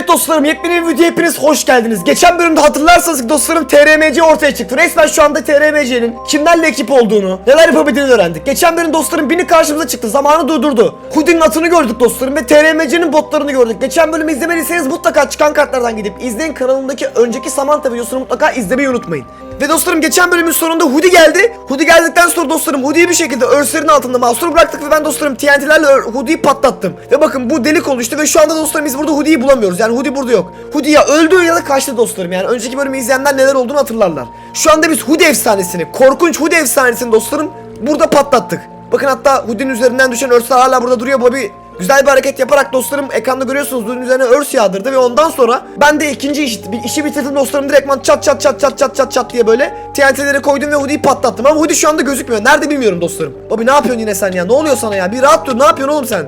Evet dostlarım yepyeni bir video hepiniz hoş geldiniz. Geçen bölümde hatırlarsanız dostlarım TRMC ortaya çıktı. Resmen şu anda TRMC'nin kimlerle ekip olduğunu, neler yapabildiğini öğrendik. Geçen bölüm dostlarım bini karşımıza çıktı. Zamanı durdurdu. Hoodie'nin atını gördük dostlarım ve TRMC'nin botlarını gördük. Geçen bölümü izlemediyseniz mutlaka çıkan kartlardan gidip izleyin. Kanalımdaki önceki Samantha videosunu mutlaka izlemeyi unutmayın. Ve dostlarım geçen bölümün sonunda Hoodie geldi. Hoodie geldikten sonra dostlarım Hoodie'yi bir şekilde örslerin altında mahsur bıraktık ve ben dostlarım TNT'lerle Hoodie'yi patlattım. Ve bakın bu delik oluştu ve şu anda dostlarım biz burada Hoodie'yi bulamıyoruz. Yani Hoodie burada yok. Hoodie ya öldü ya da kaçtı dostlarım. Yani önceki bölümü izleyenler neler olduğunu hatırlarlar. Şu anda biz Hoodie efsanesini, korkunç Hoodie efsanesini dostlarım burada patlattık. Bakın hatta Hoodie'nin üzerinden düşen örsler hala burada duruyor. Bobby Güzel bir hareket yaparak dostlarım ekranda görüyorsunuz Hoodie'nin üzerine örs yağdırdı ve ondan sonra ben de ikinci iş, işi bitirdim dostlarım direktman çat çat çat çat çat çat çat diye böyle TNT'leri koydum ve Hoodie'yi patlattım ama Hoodie şu anda gözükmüyor. Nerede bilmiyorum dostlarım. Bobby ne yapıyorsun yine sen ya? Ne oluyor sana ya? Bir rahat dur. Ne yapıyorsun oğlum sen?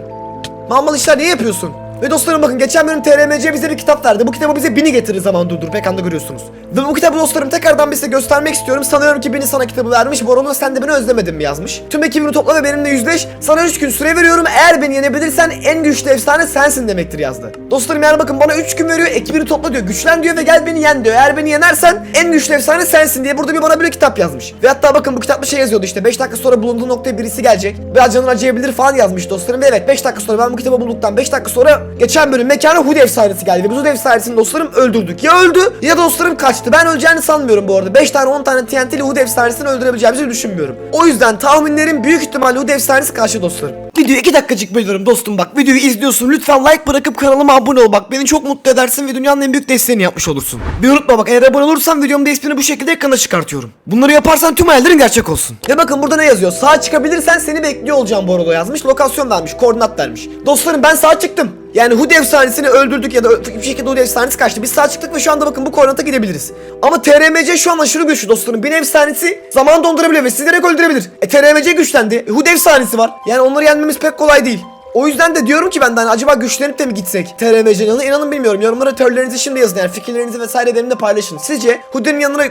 Mammal işler niye yapıyorsun? Ve dostlarım bakın geçen bölüm TRMC bize bir kitap verdi. Bu kitabı bize Bini getirir zaman durdurup ekranda görüyorsunuz. Ve bu kitabı dostlarım tekrardan bir size göstermek istiyorum. Sanıyorum ki Bini sana kitabı vermiş. Borolo sen de beni özlemedin mi yazmış. Tüm ekibini topla ve benimle yüzleş. Sana 3 gün süre veriyorum. Eğer beni yenebilirsen en güçlü efsane sensin demektir yazdı. Dostlarım yani bakın bana 3 gün veriyor. Ekibini topla diyor. Güçlen diyor ve gel beni yen diyor. Eğer beni yenersen en güçlü efsane sensin diye burada bir bana böyle kitap yazmış. Ve hatta bakın bu kitapta şey yazıyordu işte 5 dakika sonra bulunduğu noktaya birisi gelecek. Biraz canın acıyabilir falan yazmış dostlarım. Ve evet 5 dakika sonra ben bu kitabı bulduktan 5 dakika sonra geçen bölüm mekana Hood efsanesi geldi. Ve biz Hood efsanesini dostlarım öldürdük. Ya öldü ya dostlarım kaçtı. Ben öleceğini sanmıyorum bu arada. 5 tane 10 tane TNT'li Hood efsanesini öldürebileceğimizi düşünmüyorum. O yüzden tahminlerim büyük ihtimalle Hood efsanesi karşı dostlarım. Videoyu 2 dakikacık bölüyorum dostum bak. Videoyu izliyorsun. Lütfen like bırakıp kanalıma abone ol. Bak beni çok mutlu edersin ve dünyanın en büyük desteğini yapmış olursun. Bir unutma bak eğer abone olursan videomda ismini bu şekilde ekrana çıkartıyorum. Bunları yaparsan tüm hayallerin gerçek olsun. Ve bakın burada ne yazıyor? Sağa çıkabilirsen seni bekliyor olacağım bu arada yazmış. Lokasyon vermiş, koordinat vermiş. Dostlarım ben sağa çıktım. Yani Hood efsanesini öldürdük ya da bir şekilde Hood efsanesi kaçtı. Biz sağ çıktık ve şu anda bakın bu koordinata gidebiliriz. Ama TRMC şu an aşırı güçlü dostlarım. Bin efsanesi zaman dondurabilir ve sizi direkt öldürebilir. E TRMC güçlendi. E, Hood efsanesi var. Yani onları yenmemiz pek kolay değil. O yüzden de diyorum ki ben hani acaba güçlenip de mi gitsek TRMC'nin yanına inanın bilmiyorum. Yorumlara teorilerinizi şimdi yazın yani fikirlerinizi vesaire benimle paylaşın. Sizce Hood'un yanına...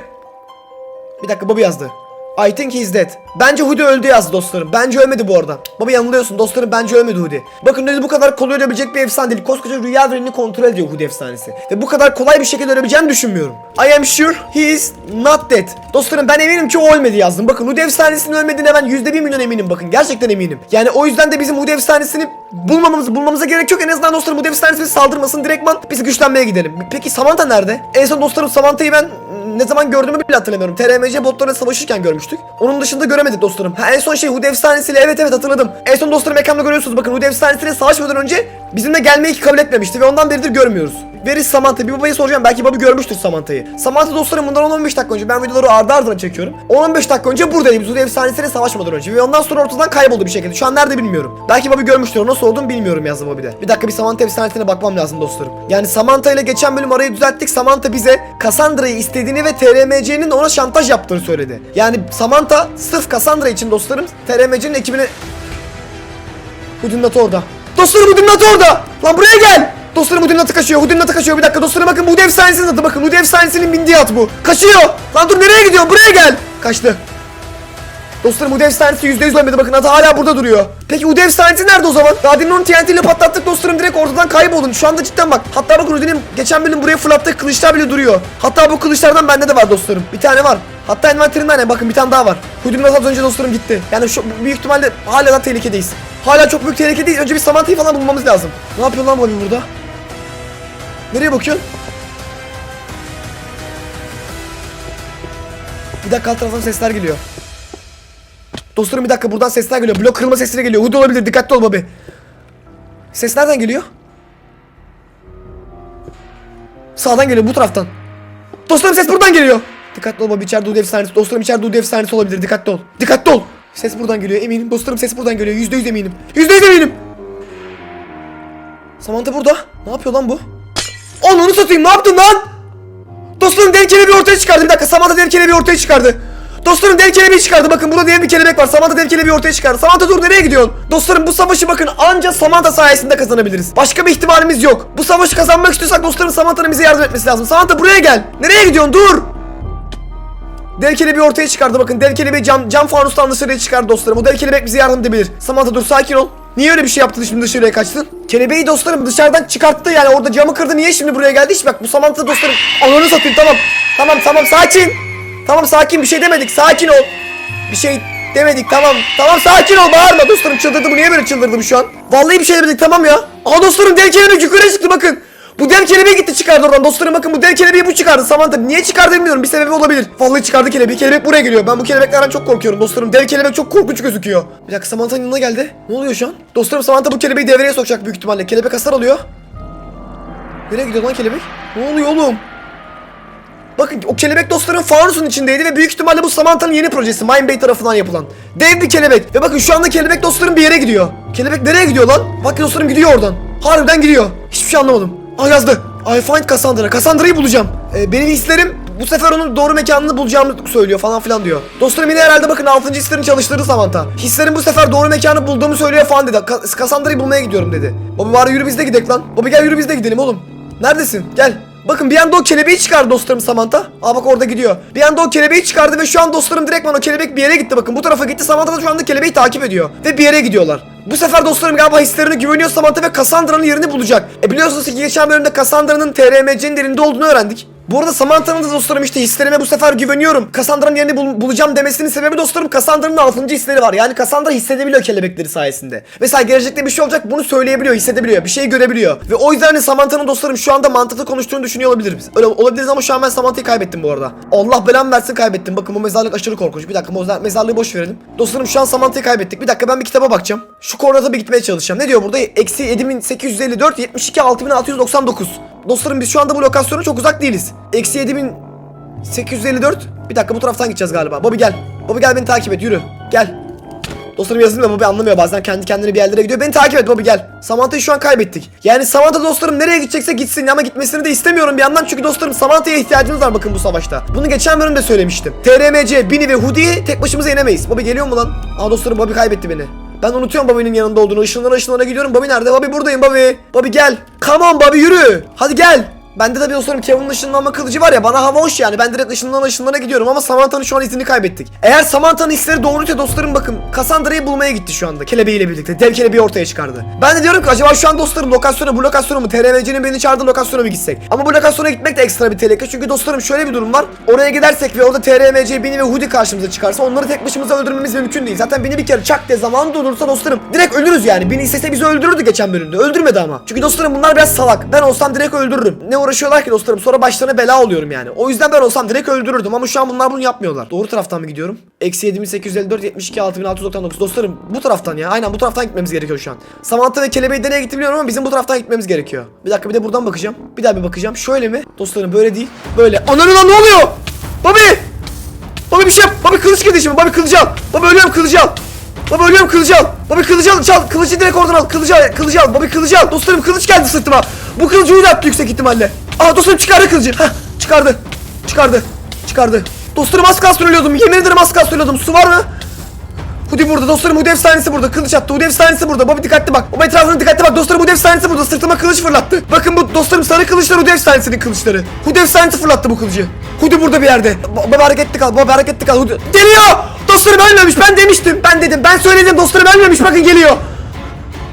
Bir dakika Bobby yazdı. I think he's dead. Bence Hoodie öldü yazdı dostlarım. Bence ölmedi bu arada. Baba yanılıyorsun dostlarım bence ölmedi Hoodie. Bakın dedi bu kadar kolay ölebilecek bir efsane değil. Koskoca rüya evrenini kontrol ediyor Hoodie efsanesi. Ve bu kadar kolay bir şekilde ölebileceğini düşünmüyorum. I am sure he is not dead. Dostlarım ben eminim ki o ölmedi yazdım. Bakın Hoodie efsanesinin ölmediğine ben %1 milyon eminim bakın. Gerçekten eminim. Yani o yüzden de bizim Hoodie efsanesini bulmamamız, bulmamıza gerek yok. En azından dostlarım Hoodie efsanesi saldırmasın. Direktman biz güçlenmeye gidelim. Peki Samantha nerede? En son dostlarım Samantha'yı ben ne zaman gördüğümü bile hatırlamıyorum. TRMC botlarla savaşırken görmüştük. Onun dışında göremedik dostlarım. Ha, en son şey Hood efsanesiyle evet evet hatırladım. En son dostlarım ekranda görüyorsunuz. Bakın Hood efsanesiyle savaşmadan önce bizimle gelmeyi kabul etmemişti ve ondan beridir görmüyoruz. Veri Samantha. Bir babayı soracağım. Belki baba görmüştür Samantha'yı. Samantha dostlarım bundan 10-15 dakika önce. Ben videoları ardı ardına çekiyorum. 10-15 dakika önce buradaydı. Hood efsanesiyle savaşmadan önce. Ve ondan sonra ortadan kayboldu bir şekilde. Şu an nerede bilmiyorum. Belki baba görmüştür. Ona sordum bilmiyorum yazdı baba bir de. Bir dakika bir Samantha efsanesine bakmam lazım dostlarım. Yani Samantha ile geçen bölüm arayı düzelttik. Samantha bize Cassandra'yı istediğini ve TRMC'nin ona şantaj yaptığını söyledi. Yani Samantha sırf Cassandra için dostlarım TRMC'nin ekibine... Hood'un atı orada. Dostlarım Hood'un atı orada. Lan buraya gel. Dostlarım Hood'un atı kaçıyor. Hood'un atı kaçıyor. Bir dakika dostlarım bakın bu Hood efsanesinin atı. Bakın Hood efsanesinin bindiği at bu. Kaçıyor. Lan dur nereye gidiyorsun? Buraya gel. Kaçtı. Dostlarım Udev efsanesi %100 ölmedi bakın adı hala burada duruyor. Peki Udev efsanesi nerede o zaman? Demin onu TNT ile patlattık dostlarım direkt ortadan kayboldun. Şu anda cidden bak. Hatta bakın Ude'nin geçen bölüm buraya fırlattığı kılıçlar bile duruyor. Hatta bu kılıçlardan bende de var dostlarım. Bir tane var. Hatta envanterimde ne bakın bir tane daha var. Hoodie'nin az önce dostlarım gitti. Yani şu büyük ihtimalle hala da tehlikedeyiz. Hala çok büyük tehlikedeyiz. Önce bir Samantha'yı falan bulmamız lazım. Ne yapıyor lan bu burada? Nereye bakıyorsun? Bir dakika alt taraftan sesler geliyor. Dostlarım bir dakika buradan sesler geliyor. Blok kırılma sesleri geliyor. Hood olabilir. Dikkatli ol babi. Ses nereden geliyor? Sağdan geliyor bu taraftan. Dostlarım ses buradan geliyor. Dikkatli ol babi içeride Hood efsanesi. Dostlarım içeride Hood efsanesi olabilir. Dikkatli ol. Dikkatli ol. Ses buradan geliyor eminim. Dostlarım ses buradan geliyor. Yüzde yüz eminim. Yüzde yüz eminim. Samantha burada. Ne yapıyor lan bu? Onu satayım ne yaptın lan? Dostlarım dev kelebeği ortaya çıkardı. Bir dakika Samantha dev kelebeği ortaya çıkardı. Dostlarım dev kelebeği çıkardı. Bakın burada dev bir kelebek var. Samantha dev kelebeği ortaya çıkardı. Samantha dur nereye gidiyorsun? Dostlarım bu savaşı bakın anca Samantha sayesinde kazanabiliriz. Başka bir ihtimalimiz yok. Bu savaşı kazanmak istiyorsak dostlarım Samantha'nın bize yardım etmesi lazım. Samantha buraya gel. Nereye gidiyorsun? Dur. Dev kelebeği ortaya çıkardı bakın. Dev kelebeği cam, cam fanustan dışarıya çıkardı dostlarım. O dev kelebek bize yardım edebilir. Samantha dur sakin ol. Niye öyle bir şey yaptın şimdi dışarıya kaçtın? Kelebeği dostlarım dışarıdan çıkarttı yani orada camı kırdı niye şimdi buraya geldi hiç bak bu Samantha dostlarım ananı satayım tamam. Tamam tamam sakin. Tamam sakin bir şey demedik sakin ol. Bir şey demedik tamam. Tamam sakin ol bağırma dostlarım çıldırdı bu niye böyle çıldırdı bu şu an? Vallahi bir şey demedik tamam ya. Aa dostlarım dev kelebek yukarıya çıktı bakın. Bu dev kelebeği gitti çıkardı oradan. Dostlarım bakın bu dev kelebeği bu çıkardı. Samantha niye çıkardı bilmiyorum. Bir sebebi olabilir. Vallahi çıkardı kelebeği. Kelebek buraya geliyor. Ben bu kelebeklerden çok korkuyorum dostlarım. Dev kelebek çok korkunç gözüküyor. Bir dakika Samantha'nın yanına geldi. Ne oluyor şu an? Dostlarım Samantha bu kelebeği devreye sokacak büyük ihtimalle. Kelebek hasar alıyor. Nereye gidiyor lan kelebek? Ne oluyor oğlum? Bakın o kelebek dostların fanusun içindeydi ve büyük ihtimalle bu Samantha'nın yeni projesi Mine Bay tarafından yapılan. Dev bir kelebek ve bakın şu anda kelebek dostların bir yere gidiyor. Kelebek nereye gidiyor lan? Bakın dostlarım gidiyor oradan. Harbiden gidiyor. Hiçbir şey anlamadım. Ah yazdı. I find Cassandra. Cassandra'yı bulacağım. Ee, benim hislerim bu sefer onun doğru mekanını bulacağımı söylüyor falan filan diyor. Dostlarım yine herhalde bakın 6. hislerin çalıştırdı Samantha. Hislerim bu sefer doğru mekanı bulduğumu söylüyor falan dedi. Cassandra'yı bulmaya gidiyorum dedi. Bobby bari yürü biz de gidelim lan. Bobby gel yürü biz de gidelim oğlum. Neredesin? Gel. Bakın bir anda o kelebeği çıkardı dostlarım Samantha. Aa bak orada gidiyor. Bir anda o kelebeği çıkardı ve şu an dostlarım direktman o kelebek bir yere gitti bakın. Bu tarafa gitti Samantha da şu anda kelebeği takip ediyor. Ve bir yere gidiyorlar. Bu sefer dostlarım galiba hislerine güveniyor Samantha ve Cassandra'nın yerini bulacak. E biliyorsunuz ki geçen bölümde Cassandra'nın TRMC'nin yerinde olduğunu öğrendik. Bu arada Samantha'nın da dostlarım işte hislerime bu sefer güveniyorum. Cassandra'nın yerini bul- bulacağım demesinin sebebi dostlarım Cassandra'nın 6. hisleri var. Yani Cassandra hissedebiliyor kelebekleri sayesinde. Mesela gelecekte bir şey olacak bunu söyleyebiliyor, hissedebiliyor, bir şey görebiliyor. Ve o yüzden hani Samantha'nın dostlarım şu anda mantıklı konuştuğunu düşünüyor olabiliriz. Öyle olabiliriz ama şu an ben Samantha'yı kaybettim bu arada. Allah belamı versin kaybettim. Bakın bu mezarlık aşırı korkunç. Bir dakika mezar- mezarlığı boş verelim. Dostlarım şu an Samantha'yı kaybettik. Bir dakika ben bir kitaba bakacağım. Şu koordinata bir gitmeye çalışacağım. Ne diyor burada? Eksi 7854, 72, 6699. Dostlarım biz şu anda bu lokasyona çok uzak değiliz. Eksi 7854. Bir dakika bu taraftan gideceğiz galiba. Bobby gel. Bobby gel beni takip et yürü. Gel. Dostlarım yazılım da Bobby anlamıyor bazen kendi kendine bir yerlere gidiyor. Beni takip et Bobby gel. Samantha'yı şu an kaybettik. Yani Samantha dostlarım nereye gidecekse gitsin ama gitmesini de istemiyorum bir yandan çünkü dostlarım Samantha'ya ihtiyacımız var bakın bu savaşta. Bunu geçen bölümde söylemiştim. TRMC, Bini ve Hoodie'yi tek başımıza yenemeyiz. Bobby geliyor mu lan? Aa dostlarım Bobby kaybetti beni. Ben unutuyorum Bobby'nin yanında olduğunu. Işınlara ışınlara gidiyorum. Bobby nerede? Bobby buradayım Bobby. Bobby gel. Come on Bobby yürü. Hadi gel. Bende de dostlarım Kevin'in ışınlanma kılıcı var ya bana hava hoş yani ben direkt ışınlana ışınlana gidiyorum ama Samantha'nın şu an izini kaybettik. Eğer Samantha'nın hisleri doğruysa dostlarım bakın Cassandra'yı bulmaya gitti şu anda kelebeğiyle birlikte dev kelebeği ortaya çıkardı. Ben de diyorum ki acaba şu an dostlarım lokasyona bu lokasyona mı TRMC'nin beni çağırdığı lokasyona mı gitsek? Ama bu lokasyona gitmek de ekstra bir tehlike çünkü dostlarım şöyle bir durum var. Oraya gidersek ve orada TRMC, Bini ve Hoodie karşımıza çıkarsa onları tek başımıza öldürmemiz mümkün değil. Zaten Bini bir kere çak diye zaman durdursa dostlarım direkt ölürüz yani. Bini istese bizi öldürürdü geçen bölümde. Öldürmedi ama. Çünkü dostlarım bunlar biraz salak. Ben olsam direkt öldürürüm. Ne uğraşıyorlar ki dostlarım? Sonra başlarına bela oluyorum yani. O yüzden ben olsam direkt öldürürdüm ama şu an bunlar bunu yapmıyorlar. Doğru taraftan mı gidiyorum? Eksi 7854, 72, 6699. Dostlarım bu taraftan ya. Aynen bu taraftan gitmemiz gerekiyor şu an. Samantha ve kelebeği nereye gitti bilmiyorum ama bizim bu taraftan gitmemiz gerekiyor. Bir dakika bir de buradan bakacağım. Bir daha bir bakacağım. Şöyle mi? Dostlarım böyle değil. Böyle. Ananı lan ne oluyor? Bobby! Bobby bir şey yap. Bobby kılıç girdi şimdi. Bobby kılıcı al. Bobby ölüyorum kılıcı al. Baba ölüyorum kılıcı al. Baba kılıcı al çal. Kılıcı direkt oradan al. Kılıcı al. Kılıcı al. Baba kılıcı al. Dostlarım kılıç geldi sırtıma. Bu kılıcı uydu attı yüksek ihtimalle. Aa dostlarım çıkardı kılıcı. Hah çıkardı. Çıkardı. Çıkardı. Dostlarım az kalsın. Yemin ederim az kalsın. Su var mı? Hudi burada dostlarım Hudi efsanesi burada kılıç attı Hudi efsanesi burada Bobby dikkatli bak Bobby etrafına dikkatli bak dostlarım Hudi efsanesi burada sırtıma kılıç fırlattı Bakın bu dostlarım sarı kılıçlar Hudi efsanesinin kılıçları Hudi efsanesi fırlattı bu kılıcı Hudi burada bir yerde Bobby hareketli kal Bobby hareketli kal Hudi Geliyor Dostlarım ölmemiş ben demiştim ben dedim ben söyledim dostlarım ölmemiş bakın geliyor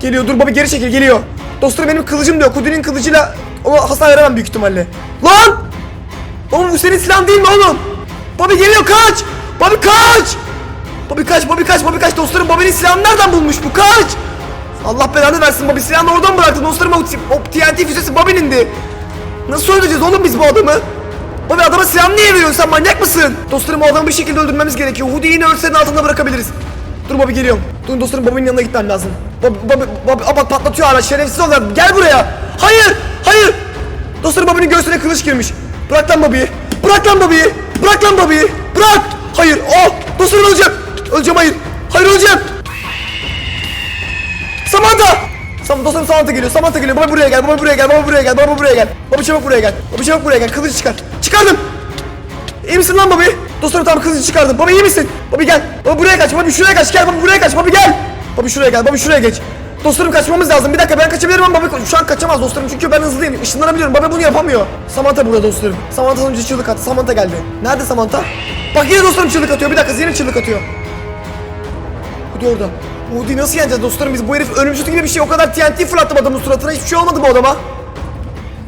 Geliyor dur Bobby geri çekil geliyor Dostlarım benim kılıcım da yok Hudi'nin kılıcıyla ona hasar veremem büyük ihtimalle Lan Oğlum bu senin silahın değil mi oğlum Bobby geliyor kaç Bobby kaç Bobby kaç, Bobby kaç, Bobby kaç. Dostlarım Bobby'nin silahını nereden bulmuş bu? Kaç! Allah belanı versin Bobby silahını oradan bıraktı. Dostlarım o, o TNT füzesi Bobby'nindi. Nasıl öldüreceğiz oğlum biz bu adamı? Bobby adama silahını niye veriyorsun sen manyak mısın? Dostlarım o adamı bir şekilde öldürmemiz gerekiyor. Hoodie'yi yine örsenin altında bırakabiliriz. Dur Bobby geliyorum. Dur dostlarım Bobby'nin yanına gitmem lazım. Bobby, Bobby, Bobby, Aa, bak patlatıyor araç şerefsiz onlar. Gel buraya. Hayır, hayır. Dostlarım Bobby'nin göğsüne kılıç girmiş. Bırak lan Bobby'yi. Bırak lan Bobby'yi. Bırak lan Bobby'yi. Bırak. Hayır. Oh. Dostlarım öleceğim. Öleceğim hayır. Hayır öleceğim. Samantha. Sam dostlarım Samantha geliyor. Samantha geliyor. Baba buraya gel. Baba buraya gel. Baba buraya gel. Baba buraya gel. Baba çabuk buraya gel. Baba çabuk buraya gel. Kılıcı çıkar. Çıkardım. İyi misin lan Bobby? Dostlarım tamam kılıcı çıkardım. Baba iyi misin? Bobby gel. Baba buraya kaç. Bobby şuraya kaç. Gel Bobby buraya kaç. Bobby gel. Bobby şuraya gel. Bobby şuraya geç. Dostlarım kaçmamız lazım. Bir dakika ben kaçabilirim ama Bobby şu an kaçamaz dostlarım çünkü ben hızlıyım. Işınlanabiliyorum. Bobby bunu yapamıyor. Samantha burada dostlarım. Samantha önce çığlık attı. Samantha geldi. Nerede Samantha? Bak yine dostlarım çığlık atıyor. Bir dakika yine çığlık atıyor. Hadi orada. Uğur'u nasıl yeneceğiz dostlarım biz bu herif ölümsüz gibi bir şey o kadar TNT fırlattım adamın suratına hiçbir şey olmadı bu adama.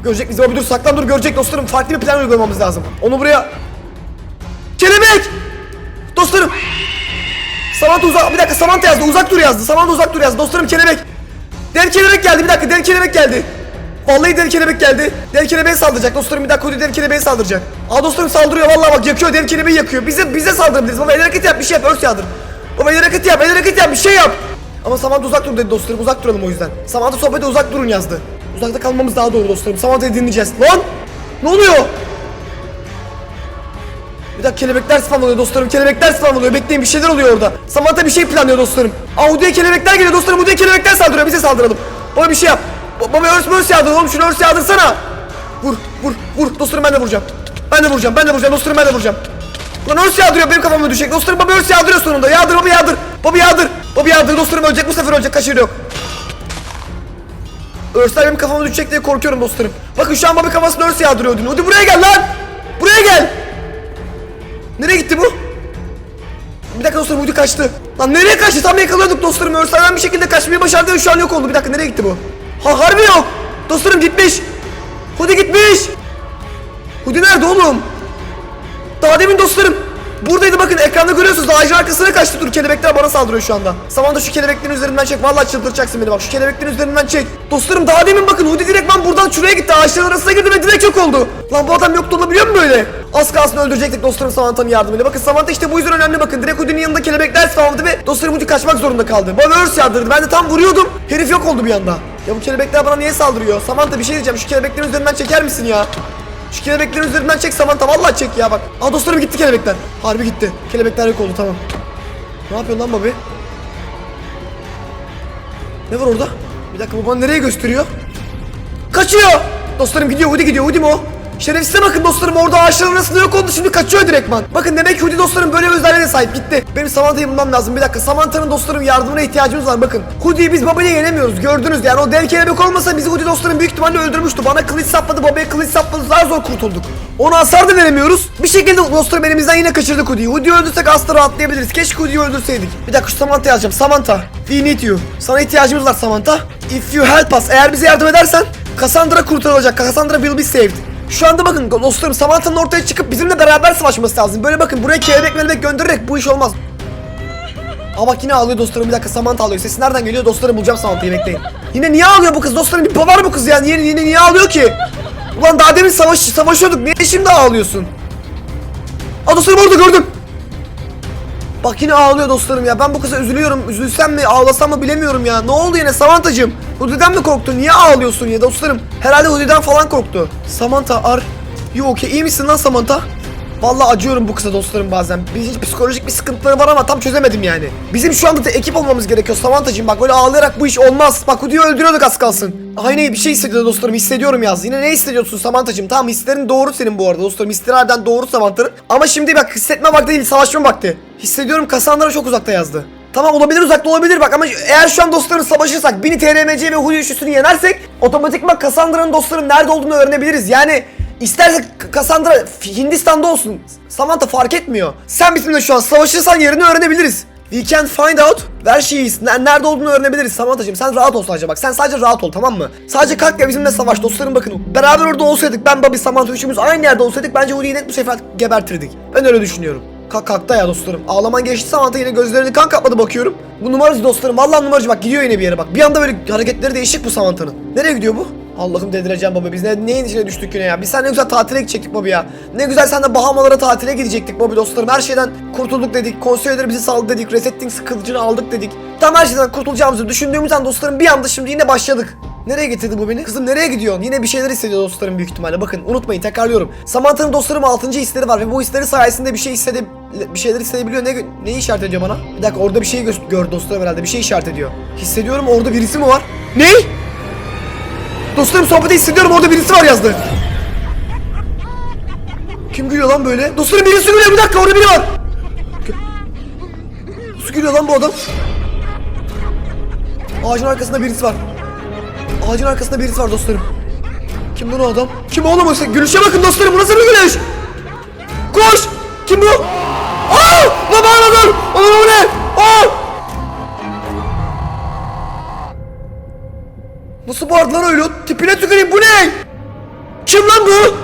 Görecek bizi abi dur saklan dur görecek dostlarım farklı bir plan uygulamamız lazım. Onu buraya... Kelebek! Dostlarım! Samantha uzak... Bir dakika Samantha yazdı uzak dur yazdı. Samantha uzak dur yazdı. Dostlarım kelebek! Dev kelebek geldi bir dakika dev kelebek geldi. Vallahi dev kelebek geldi. Dev kelebeğe saldıracak dostlarım bir dakika o dev kelebeğe saldıracak. Aa dostlarım saldırıyor vallahi bak yakıyor dev kelebeği yakıyor. Bize bize saldırabiliriz. Baba el hareketi yap bir şey yap örs yağdır. Baba el hareketi yap el hareketi yap bir şey yap. Ama Samantha uzak dur dedi dostlarım uzak duralım o yüzden. Samantha sohbete uzak durun yazdı. Uzakta kalmamız daha doğru dostlarım. Samantha'yı dinleyeceğiz. Lan! Ne oluyor? Bir dakika kelebekler spam oluyor dostlarım. Kelebekler spam oluyor. Bekleyin bir şeyler oluyor orada. Samantha bir şey planlıyor dostlarım. Audi'ye kelebekler geliyor dostlarım. Audi'ye kelebekler saldırıyor. Bize saldıralım. Baba bir şey yap. Ba- Baba örs mörs yağdır oğlum. Şunu örs yağdırsana. Vur vur vur. Dostlarım ben de vuracağım. Ben de vuracağım. Ben de vuracağım. Dostlarım ben de vuracağım. Lan örs yağdırıyor. Benim kafama düşecek. Dostlarım baba örs yağdırıyor sonunda. Yağdır baba yağdır. Baba yağdır. Baba yağdır. Dostlarım ölecek. Bu sefer ölecek. Kaçırı yok. Örsler benim kafama düşecek diye korkuyorum dostlarım. Bakın şu an baba kafasına örs yağdırıyor. Odin. Odin buraya gel lan. Buraya gel. Nereye gitti bu? Bir dakika dostlarım uydu kaçtı. Lan nereye kaçtı? Tam yakalıyorduk dostlarım. Örselden bir şekilde kaçmayı başardı şu an yok oldu. Bir dakika nereye gitti bu? Ha harbi yok. Dostlarım gitmiş. Hudi gitmiş. Hudi nerede oğlum? Daha demin dostlarım. Buradaydı bakın ekranda görüyorsunuz. Ağacın arkasına kaçtı. Dur kelebekler bana saldırıyor şu anda. Samanda şu kelebeklerin üzerinden çek. Vallahi çıldıracaksın beni bak. Şu kelebeklerin üzerinden çek. Dostlarım daha demin bakın Hudi direktman buradan şuraya gitti. Ağaçların arasına girdi ve direkt yok oldu. Lan bu adam yok da olabiliyor mu böyle? Az kalsın öldürecektik dostlarım Samantha'nın yardımıyla. Bakın Samantha işte bu yüzden önemli bakın. Direkt Hudi'nin yanında kelebekler spamladı ve dostlarım Hudi kaçmak zorunda kaldı. Bana örs yağdırdı. Ben de tam vuruyordum. Herif yok oldu bir anda. Ya bu kelebekler bana niye saldırıyor? Samantha bir şey diyeceğim. Şu kelebeklerin üzerinden çeker misin ya? Şu kelebeklerin üzerinden çek Samantha vallahi çek ya bak. Aa dostlarım gitti kelebekler. Harbi gitti. Kelebekler yok oldu tamam. Ne yapıyorsun lan babi? Ne var orada? Bir dakika bu bana nereye gösteriyor? Kaçıyor! Dostlarım gidiyor Hudi gidiyor Hudi mi o? Şerefsize bakın dostlarım orada ağaçların arasında yok oldu şimdi kaçıyor direktman. Bakın demek ki Hudi dostlarım böyle bir özelliğe sahip gitti. Benim Samantha'yı bulmam lazım bir dakika. Samantha'nın dostlarım yardımına ihtiyacımız var bakın. Hudi'yi biz babayla yenemiyoruz gördünüz yani o dev kelebek olmasa bizi Hudi dostlarım büyük ihtimalle öldürmüştü. Bana kılıç sapladı babaya kılıç sapladı daha zor kurtulduk. Ona hasar da veremiyoruz. Bir şekilde dostlarım elimizden yine kaçırdık Hudi'yi. Hudi'yi öldürsek aslında rahatlayabiliriz. Keşke Hudi'yi öldürseydik. Bir dakika şu Samantha yazacağım. Samantha, we need you. Sana ihtiyacımız var Samantha. If you help us, eğer bize yardım edersen Cassandra kurtarılacak. Cassandra will be saved. Şu anda bakın dostlarım Samantha'nın ortaya çıkıp bizimle beraber savaşması lazım. Böyle bakın buraya kelebek melebek göndererek bu iş olmaz. Aa bak yine ağlıyor dostlarım bir dakika Samantha ağlıyor. Sesi nereden geliyor dostlarım bulacağım Samantha'yı bekleyin. Yine niye ağlıyor bu kız dostlarım bir var bu kız yani yine, yine niye ağlıyor ki? Ulan daha demin savaş, savaşıyorduk niye şimdi ağlıyorsun? Aa dostlarım orada gördüm. Bak yine ağlıyor dostlarım ya. Ben bu kıza üzülüyorum. Üzülsem mi, ağlasam mı bilemiyorum ya. Ne oldu yine Samantha'cığım? Hudi'den mi korktun? Niye ağlıyorsun ya dostlarım? Herhalde Hudi'den falan korktu. Samantha ar. You okay? İyi misin lan Samantha? Vallahi acıyorum bu kıza dostlarım bazen. Bir psikolojik bir sıkıntıları var ama tam çözemedim yani. Bizim şu anda da ekip olmamız gerekiyor Samantha'cığım. Bak böyle ağlayarak bu iş olmaz. Bak Hudi'yi öldürüyorduk az kalsın. Aynı bir şey hissediyor dostlarım. Hissediyorum yaz. Yine ne hissediyorsun Samantha'cığım? Tamam hislerin doğru senin bu arada dostlarım. Hislerin harbiden doğru Samantha'nın. Ama şimdi bak hissetme vakti değil savaşma vakti. Hissediyorum Cassandra çok uzakta yazdı. Tamam olabilir uzakta olabilir bak ama eğer şu an dostlarım savaşırsak Bini TRMC ve Huli üçlüsünü yenersek otomatikman Cassandra'nın dostlarım nerede olduğunu öğrenebiliriz. Yani istersek Cassandra Hindistan'da olsun. Samantha fark etmiyor. Sen bizimle şu an savaşırsan yerini öğrenebiliriz. We can find out is. Ne- Nerede olduğunu öğrenebiliriz Samantha'cığım. Sen rahat ol sadece bak. Sen sadece rahat ol tamam mı? Sadece kalk ve bizimle savaş dostlarım bakın. Beraber orada olsaydık ben Bobby Samantha üçümüz aynı yerde olsaydık bence Huli'yi net bu sefer gebertirdik. Ben öyle düşünüyorum. Kalk kalkta ya dostlarım. Ağlaman geçti Samantha yine gözlerini kan kapladı bakıyorum. Bu numaracı dostlarım. Vallahi numaracı bak gidiyor yine bir yere bak. Bir anda böyle hareketleri değişik bu Samantha'nın. Nereye gidiyor bu? Allah'ım delireceğim baba biz ne, neyin içine düştük yine ya. Biz sen ne güzel tatile gidecektik baba ya. Ne güzel sen de Bahamalara tatile gidecektik baba dostlarım. Her şeyden kurtulduk dedik. Konseyleri bizi saldı dedik. Resetting kılıcını aldık dedik. Tam her şeyden kurtulacağımızı düşündüğümüzden dostlarım bir anda şimdi yine başladık. Nereye getirdi bu beni? Kızım nereye gidiyorsun? Yine bir şeyler hissediyor dostlarım büyük ihtimalle. Bakın unutmayın tekrarlıyorum. Samantha'nın dostlarım 6. hisleri var ve bu hisleri sayesinde bir şey hissede bir şeyler hissedebiliyor. Ne ne işaret ediyor bana? Bir dakika orada bir şey gö- gördü dostlarım herhalde. Bir şey işaret ediyor. Hissediyorum orada birisi mi var? Ne? Dostlarım sohbeti hissediyorum orada birisi var yazdı. Kim gülüyor lan böyle? Dostlarım birisi gülüyor bir dakika orada biri var. Nasıl gülüyor lan bu adam? Ağacın arkasında birisi var. Ağacın arkasında birisi var dostlarım. Kim lan o adam? Kim oğlum? Gülüşe bakın dostlarım bu nasıl bir gülüş? Nasıl bağırdı lan öyle? Tipine tüküreyim bu ne? Kim lan bu?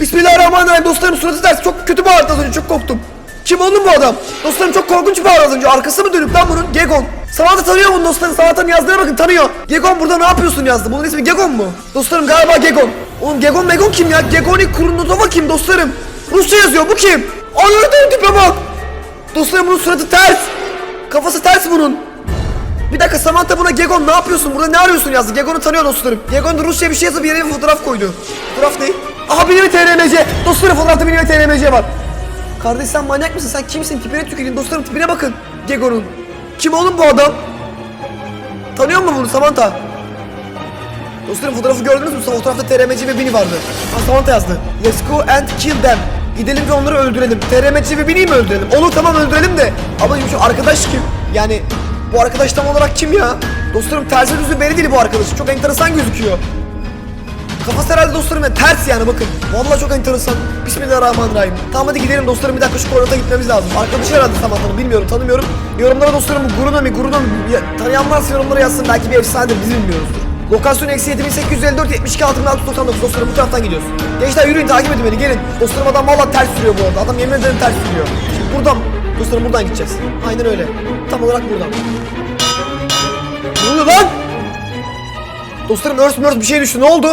Bismillahirrahmanirrahim dostlarım suratı ters çok kötü bağırdı az önce çok korktum. Kim oğlum bu adam? Dostlarım çok korkunç bağırdı az önce arkası mı dönüp lan bunun? Gegon. Samantha tanıyor bunu dostlarım Samantha'nın yazdığına bakın tanıyor. Gegon burada ne yapıyorsun yazdı. Bunun ismi Gegon mu? Dostlarım galiba Gegon. Oğlum Gegon Megon kim ya? Gegoni Kurunodova kim dostlarım? Rusça yazıyor bu kim? Anladım tipe bak. Dostlarım bunun suratı ters. Kafası ters bunun. Bir dakika Samantha buna Gegon ne yapıyorsun burada ne arıyorsun yazdı Gegon'u tanıyor dostlarım Gegon da Rusça bir şey yazıp yere bir fotoğraf koydu Fotoğraf ne? Aha benim TRMC Dostlarım fotoğrafta benim TRMC var Kardeş sen manyak mısın sen kimsin tipine tüküreyim dostlarım tipine bakın Gegon'un Kim oğlum bu adam? Tanıyor musun bunu Samantha? Dostlarım fotoğrafı gördünüz mü? Fotoğrafta TRMC ve Bini vardı. Ha Samantha yazdı. Let's go and kill them. Gidelim ve onları öldürelim. TRMC ve Bini'yi mi öldürelim? Olur tamam öldürelim de. Ama şu arkadaş kim? Yani bu arkadaş tam olarak kim ya? Dostlarım tersi düzü belli değil bu arkadaş. Çok enteresan gözüküyor. Kafası herhalde dostlarım ya ters yani bakın. Vallahi çok enteresan. Bismillahirrahmanirrahim. Tamam hadi gidelim dostlarım bir dakika şu koordinata gitmemiz lazım. Arkadaşı herhalde Samantha'nın bilmiyorum tanımıyorum. Yorumlara dostlarım bu Guruna mı Guruna mı Ya, tanıyan varsa yorumlara yazsın belki bir efsanedir biz bilmiyoruzdur. Lokasyon eksi 7854 72 6699 dostlarım bu taraftan gidiyoruz. Gençler yürüyün takip edin beni gelin. Dostlarım adam vallahi ters sürüyor bu arada. Adam yemin ederim ters sürüyor. Şimdi buradan dostlarım buradan gideceğiz. Aynen öyle. Tam olarak buradan. Ne oluyor lan? Dostlarım örs mörs bir şey düştü ne oldu?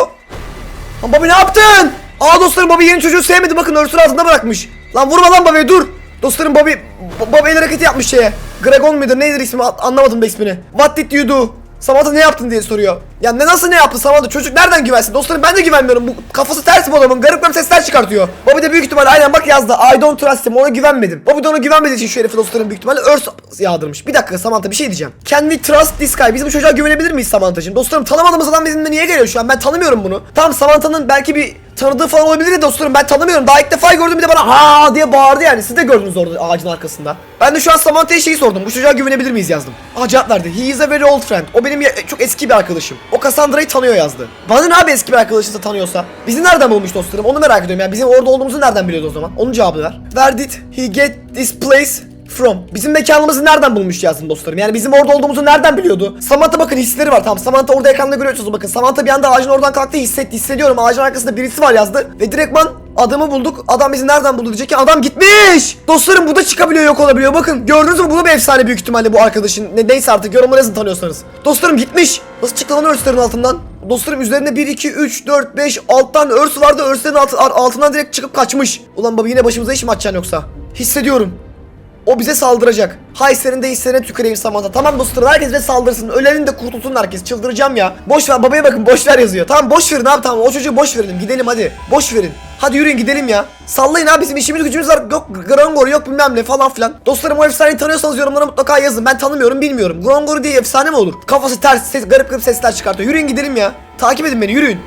Lan Bobby ne yaptın? Aa dostlarım Bobby yeni çocuğu sevmedi bakın örsün altında bırakmış. Lan vurma lan Bobby'ye dur. Dostlarım Bobby, Bo- Bobby el hareketi yapmış şeye. Gregon muydu neydir ismi anlamadım da ismini. What did you do? Samantha ne yaptın diye soruyor. Ya ne nasıl ne yaptı Samantha çocuk nereden güvensin? Dostlarım ben de güvenmiyorum. Bu kafası ters bu adamın. Garip garip sesler çıkartıyor. Bobby de büyük ihtimalle aynen bak yazdı. I don't trust him. Ona güvenmedim. Bobby de ona güvenmediği için şu herifi dostlarım büyük ihtimalle örs yağdırmış. Bir dakika Samantha bir şey diyeceğim. Can we trust this guy? Biz bu çocuğa güvenebilir miyiz Samantha'cığım? Dostlarım tanımadığımız adam bizimle niye geliyor şu an? Ben tanımıyorum bunu. Tamam Samantha'nın belki bir tanıdığı falan olabilir de dostlarım ben tanımıyorum. Daha ilk defa gördüm bir de bana ha diye bağırdı yani. Siz de gördünüz orada ağacın arkasında. Ben de şu an Samantha'ya şeyi sordum. Bu çocuğa güvenebilir miyiz yazdım. Aa cevap verdi. He is a very old friend. O benim ya- çok eski bir arkadaşım. O Cassandra'yı tanıyor yazdı. Bana ne abi eski bir arkadaşınsa tanıyorsa? Bizi nereden bulmuş dostlarım? Onu merak ediyorum ya. Bizim orada olduğumuzu nereden biliyordu o zaman? Onun cevabı ver. Where did he get this place from. Bizim mekanımızı nereden bulmuş yazdım dostlarım. Yani bizim orada olduğumuzu nereden biliyordu? Samantha bakın hisleri var tamam. Samantha orada ekranda görüyorsunuz bakın. Samantha bir anda ağacın oradan kalktı hissetti hissediyorum. Ağacın arkasında birisi var yazdı. Ve direktman adamı bulduk. Adam bizi nereden buldu diyecek ki adam gitmiş. Dostlarım bu da çıkabiliyor yok olabiliyor. Bakın gördünüz mü bu da bir efsane büyük ihtimalle bu arkadaşın. Ne, neyse artık yorumlara yazın tanıyorsanız. Dostlarım gitmiş. Nasıl çıktı lan örslerin altından? Dostlarım üzerinde 1, 2, 3, 4, 5, alttan örs vardı. Örslerin altı, altından direkt çıkıp kaçmış. Ulan baba yine başımıza iş mi açacaksın yoksa? Hissediyorum. O bize saldıracak. Hay senin de hislerine tüküreyim Samantha. Tamam dostlarım herkes bize saldırsın. Ölenin de kurtulsun herkes. Çıldıracağım ya. Boş ver babaya bakın boş ver yazıyor. Tamam boş verin abi tamam o çocuğu boş verelim. Gidelim hadi. Boş verin. Hadi yürüyün gidelim ya. Sallayın abi bizim işimiz gücümüz var. Yok Grongor yok bilmem ne falan filan. Dostlarım o efsaneyi tanıyorsanız yorumlara mutlaka yazın. Ben tanımıyorum bilmiyorum. Grongor diye efsane mi olur? Kafası ters ses, garip garip sesler çıkartıyor. Yürüyün gidelim ya. Takip edin beni yürüyün.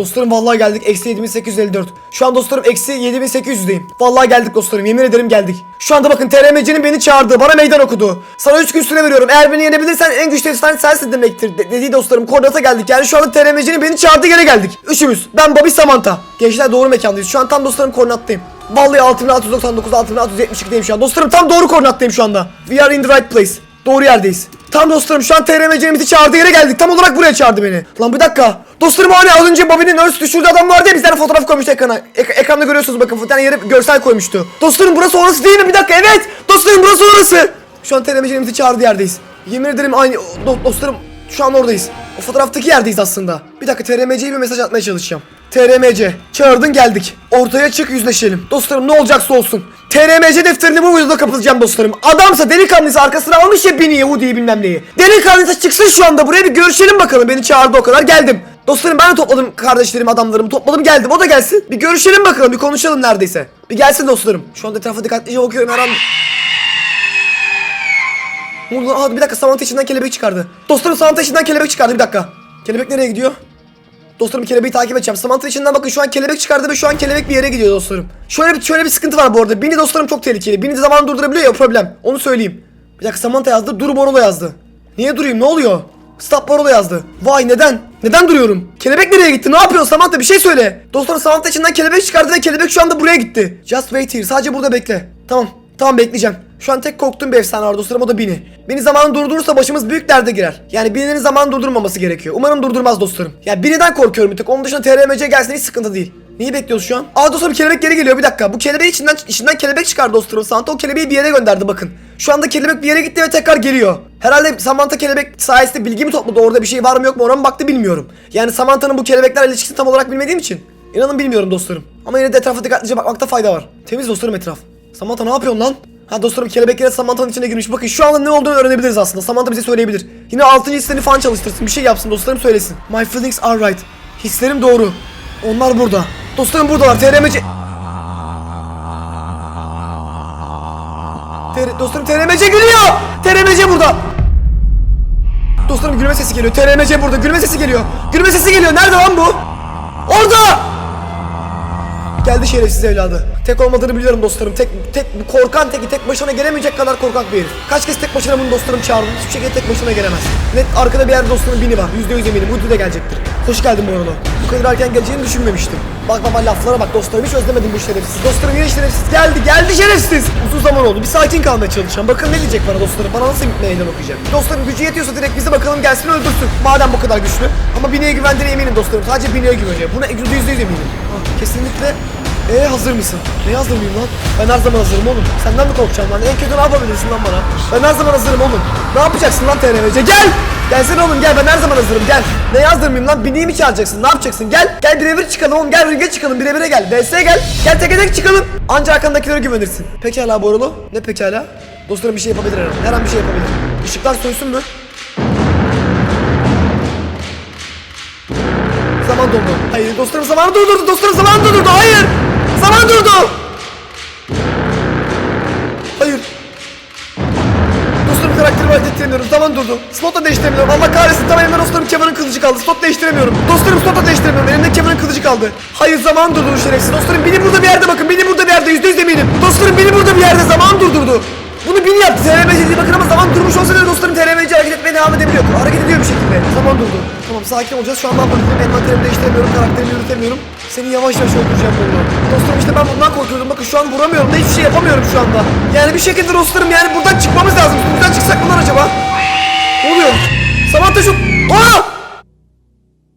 Dostlarım vallahi geldik. Eksi 7854. Şu an dostlarım eksi 7800'deyim. Vallahi geldik dostlarım. Yemin ederim geldik. Şu anda bakın TRMC'nin beni çağırdı. Bana meydan okudu. Sana 3 gün süre veriyorum. Eğer beni yenebilirsen en güçlü efsane sensin demektir. De- dediği dostlarım koordinata geldik. Yani şu anda TRMC'nin beni çağırdığı yere geldik. Üçümüz. Ben Bobby Samantha. Gençler doğru mekandayız. Şu an tam dostlarım koordinattayım. Vallahi 6699 6672'deyim şu an. Dostlarım tam doğru koordinattayım şu anda. We are in the right place. Doğru yerdeyiz. Tam dostlarım şu an TRMC'nin bizi çağırdığı yere geldik. Tam olarak buraya çağırdı beni. Lan bir dakika. Dostlarım hani az önce Bobby'nin örs düşürdüğü adam vardı ya bir fotoğraf koymuştu ekrana. Ek- ekranda görüyorsunuz bakın bir tane yere görsel koymuştu. Dostlarım burası orası değil mi? Bir dakika evet. Dostlarım burası orası. Şu an TRMC'nin bizi çağırdığı yerdeyiz. Yemin ederim aynı do- dostlarım şu an oradayız. O fotoğraftaki yerdeyiz aslında. Bir dakika TRMC'ye bir mesaj atmaya çalışacağım. TRMC çağırdın geldik. Ortaya çık yüzleşelim. Dostlarım ne olacaksa olsun. TRMC defterini bu videoda kapatacağım dostlarım. Adamsa delikanlıysa arkasına almış ya beni Yahudi'yi bilmem neyi. Delikanlıysa çıksın şu anda buraya bir görüşelim bakalım. Beni çağırdı o kadar geldim. Dostlarım ben de topladım kardeşlerim adamlarımı topladım geldim o da gelsin. Bir görüşelim bakalım bir konuşalım neredeyse. Bir gelsin dostlarım. Şu anda etrafa dikkatlice bakıyorum her an. Aa, bir dakika Samantha içinden kelebek çıkardı. Dostlarım Samantha içinden kelebek çıkardı bir dakika. Kelebek nereye gidiyor? Dostlarım kelebeği takip edeceğim. Samantha içinden bakın şu an kelebek çıkardı ve şu an kelebek bir yere gidiyor dostlarım. Şöyle bir şöyle bir sıkıntı var bu arada. Bini dostlarım çok tehlikeli. Bini zaman durdurabiliyor ya problem. Onu söyleyeyim. Bir dakika Samantha yazdı. Dur Borolo yazdı. Niye durayım? Ne oluyor? Stop Borolo yazdı. Vay neden? Neden duruyorum? Kelebek nereye gitti? Ne yapıyorsun Samantha? Bir şey söyle. Dostlarım Samantha içinden kelebek çıkardı ve kelebek şu anda buraya gitti. Just wait here. Sadece burada bekle. Tamam. Tamam bekleyeceğim. Şu an tek korktuğum bir efsane var dostlarım o da Bini. Beni zamanı durdurursa başımız büyük derde girer. Yani Bini'nin zamanı durdurmaması gerekiyor. Umarım durdurmaz dostlarım. Ya Bini'den korkuyorum bir tek. Onun dışında TRMC gelsin hiç sıkıntı değil. Neyi bekliyoruz şu an? Aa dostlarım kelebek geri geliyor bir dakika. Bu kelebeği içinden, içinden kelebek çıkar dostlarım. Santa o kelebeği bir yere gönderdi bakın. Şu anda kelebek bir yere gitti ve tekrar geliyor. Herhalde Samantha kelebek sayesinde bilgi mi topladı orada bir şey var mı yok mu ona mı baktı bilmiyorum. Yani Samantha'nın bu kelebeklerle ilişkisini tam olarak bilmediğim için. İnanın bilmiyorum dostlarım. Ama yine de etrafa dikkatlice bakmakta fayda var. Temiz dostlarım etraf. Samantha ne yapıyorsun lan? Ha dostlarım kelebek yine Samantha'nın içine girmiş. Bakın şu anda ne olduğunu öğrenebiliriz aslında. Samantha bize söyleyebilir. Yine 6. hissini falan çalıştırsın. Bir şey yapsın dostlarım söylesin. My feelings are right. Hislerim doğru. Onlar burada. Dostlarım buradalar. TRMC... TR... Dostlarım TRMC gülüyor. TRMC burada. Dostlarım gülme sesi geliyor. TRMC burada. Gülme sesi geliyor. Gülme sesi geliyor. Nerede lan bu? Orada! Geldi şerefsiz evladı. Tek olmadığını biliyorum dostlarım. Tek tek korkan teki tek başına gelemeyecek kadar korkak bir herif. Kaç kez tek başına bunu dostlarım çağırdım. Hiçbir şekilde tek başına gelemez. Net arkada bir yerde dostlarım bini var. Yüzde yüz eminim. Woody de gelecektir. Hoş geldin bu arada. Bu kadar erken geleceğini düşünmemiştim. Bak baba laflara bak dostlarım hiç özlemedim bu şerefsiz. Dostlarım yine şerefsiz geldi geldi şerefsiz. Uzun zaman oldu. Bir sakin kalmaya çalışacağım. Bakın ne diyecek bana dostlarım. Bana nasıl bir meydan. Dostlarım gücü yetiyorsa direkt bize bakalım gelsin öldürsün. Madem bu kadar güçlü. Ama Bine'ye güvendiğine eminim dostlarım. Sadece Bine'ye güveniyor. Buna yüzde yüz eminim. Ah, kesinlikle ee hazır mısın? Ne hazır mıyım lan? Ben her zaman hazırım oğlum. Senden mi korkacağım lan? En kötü ne yapabilirsin lan bana? Ben her zaman hazırım oğlum. Ne yapacaksın lan TRMC? Gel! Gelsene oğlum gel ben her zaman hazırım gel. Ne yazdırmayayım lan? Bineği mi çağıracaksın? Ne yapacaksın? Gel. Gel birebir çıkalım oğlum. Gel ringe çıkalım. Birebire gel. VS'ye gel. Gel teke tek çıkalım. Anca arkandakilere güvenirsin. Pekala Borulu. Ne pekala? Dostlarım bir şey yapabilir her an. Her an bir şey yapabilir. Işıklar sönsün mü? Zaman durdu. Hayır dostlarım zamanı durdurdu. Dostlarım zamanı durdurdu. Hayır. Zaman durdu. Slot da değiştiremiyorum. Allah kahretsin. Tam elimde dostlarım Kevin'in kılıcı kaldı. Slot değiştiremiyorum. Dostlarım slot da değiştiremiyorum. Elimde Kevin'in kılıcı kaldı. Hayır zaman durdu şerefsiz. Dostlarım beni burada bir yerde bakın. Beni burada bir yerde. Yüzde yüz eminim. Dostlarım beni burada bir yerde. Zaman durdurdu. Bunu biri yaptı. TRMC diye bakın ama zaman durmuş olsa bile dostlarım TRMC hareket etmeye devam edebiliyor. Hareket ediyor bir şekilde. Zaman durdu. Tamam sakin olacağız. Şu an ben bakıyorum. Envanterimi değiştiremiyorum. Karakterimi yürütemiyorum. Seni yavaş yavaş öldüreceğim bunu. Dostlarım işte ben bundan korkuyordum. Bakın şu an vuramıyorum da hiçbir şey yapamıyorum şu anda. Yani bir şekilde dostlarım yani buradan çıkmamız lazım. Buradan çıksak lan acaba? Ne oluyor? Samantha şu... Aa!